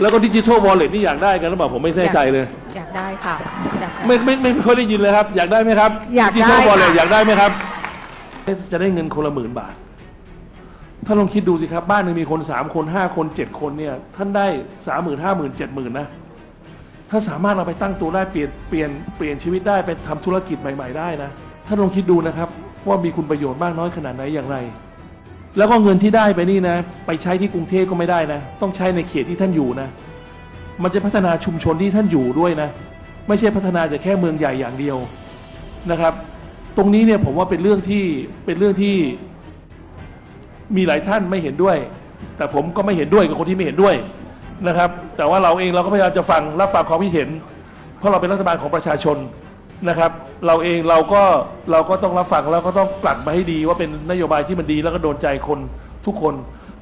แล้วก็ดิจิทัลวอลเล็ตนี่อยากได้กันหรือเปล่าผมไม่แน่ใจเลย อยากได้ค่ะอยากได้ ไม่ไม่ไม่ไม่ค่อยได้ยินเลยครับ อยากได้ไหมครับอยากได้ดิจิทัลวอลเล็ตค่ะ อยากได้ไหมครับ จะได้เงินคนละหมื่นบาทท่านลองคิดดูสิครับ บ้านหนึ่งมีคนสามคนห้าคนเจ็ดคนเนี่ย ท่านได้สามหมื่นห้าหมื่นเจ็ดหมื่นนะ ถ้าสามารถเอาไปตั้งตัวได้เปลี่ยนเปลี่ยนเปลี่ยนชีวิตได้ไปทำธุรกิจใหม่ ๆ ได้นะท่านลองคิดดูนะครับ ว่ามีคุณประโยชน์มากน้อยขนาดไหนอย่างไร แล้วก็เงินที่ได้ไปนี่นะ ไปใช้ที่กรุงเทพก็ไม่ได้นะ ต้องใช้ในเขตที่ท่านอยู่นะ มันจะพัฒนาชุมชนที่ท่านอยู่ด้วยนะ ไม่ใช่พัฒนาแต่แค่เมืองใหญ่อย่างเดียวนะครับ ตรงนี้เนี่ยผมว่าเป็นเรื่องที่เป็นเรื่องที่มีหลายท่านไม่เห็นด้วย แต่ผมก็ไม่เห็นด้วยกับคนที่ไม่เห็นด้วยนะครับ แต่ว่าเราเองเราก็พยายามจะฟังรับฟังความคิดเห็น เพราะเราเป็นรัฐบาลของประชาชน นะครับ เราเองเราก็เราก็ต้องรับฟังแล้วก็ต้องกลั่นมาให้ดีว่าเป็นนโยบายที่มันดีแล้วก็โดนใจคนทุกคน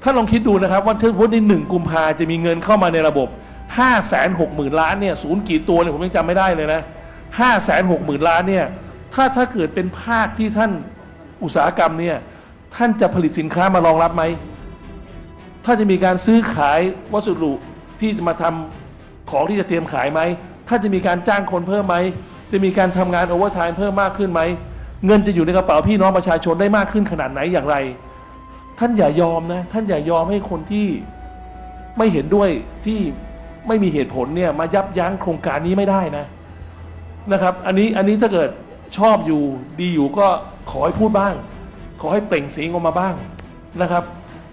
ท่าลองคิดดูนะครับว่าถ้าวันที่หนึ่งกุมภาจะมีเงินเข้ามาในระบบ5้าแสนหกหมื่นล้านเนี่ยศูนย์กี่ตัวเนี่ยผมยังจำไม่ได้เลยนะห้าแสนหกหมื่นล้านเนี่ยถ้าถ้าเกิดเป็นภาคที่ท่านอุตสาหกรรมเนี่ยท่านจะผลิตสินค้ามารองรับไหม ถ้าจะมีการซื้อขายวัสดุที่มาทำของที่จะเตรียมขายไหม ถ้าจะมีการจ้างคนเพิ่มไหม จะมีการทำงานโอเวอร์ไทม์เพิ่มมากขึ้นไหม เงินจะอยู่ในกระเป๋าพี่น้องประชาชนได้มากขึ้นขนาดไหนอย่างไร ท่านอย่ายอมนะ ท่านอย่ายอมให้คนที่ไม่เห็นด้วยที่ไม่มีเหตุผลเนี่ยมายับยั้งโครงการนี้ไม่ได้นะนะครับ อันนี้อันนี้ถ้าเกิดชอบอยู่ดีอยู่ก็ขอให้พูดบ้าง ขอให้เปล่งเสียงออกมาบ้างนะครับ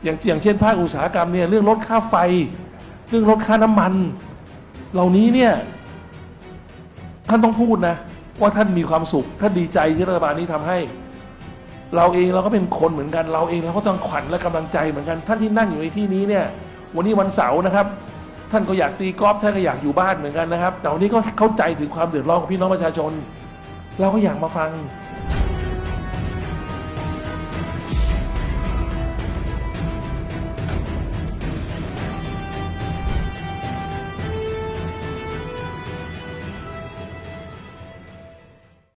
อย่างอย่างเช่นภาคอุตสาหกรรมเนี่ยเรื่องลดค่าไฟ เรื่องลดค่าน้ำมัน เหล่านี้เนี่ย ท่านต้องพูดนะ ว่าท่านมีความสุขท่านดีใจที่รัฐบาลนี้ทำให้ เราเองเราก็เป็นคนเหมือนกัน เราเองเราก็ต้องขวัญและกำลังใจเหมือนกัน ท่านที่นั่งอยู่ในที่นี้เนี่ย วันนี้วันเสาร์นะครับ ท่านก็อยากตีกอล์ฟท่านก็อยากอยู่บ้านเหมือนกันนะครับแต่วันนี้ก็เข้าใจถึงความเดือดร้อนของพี่น้องประชาชน เราก็อยากมาฟัง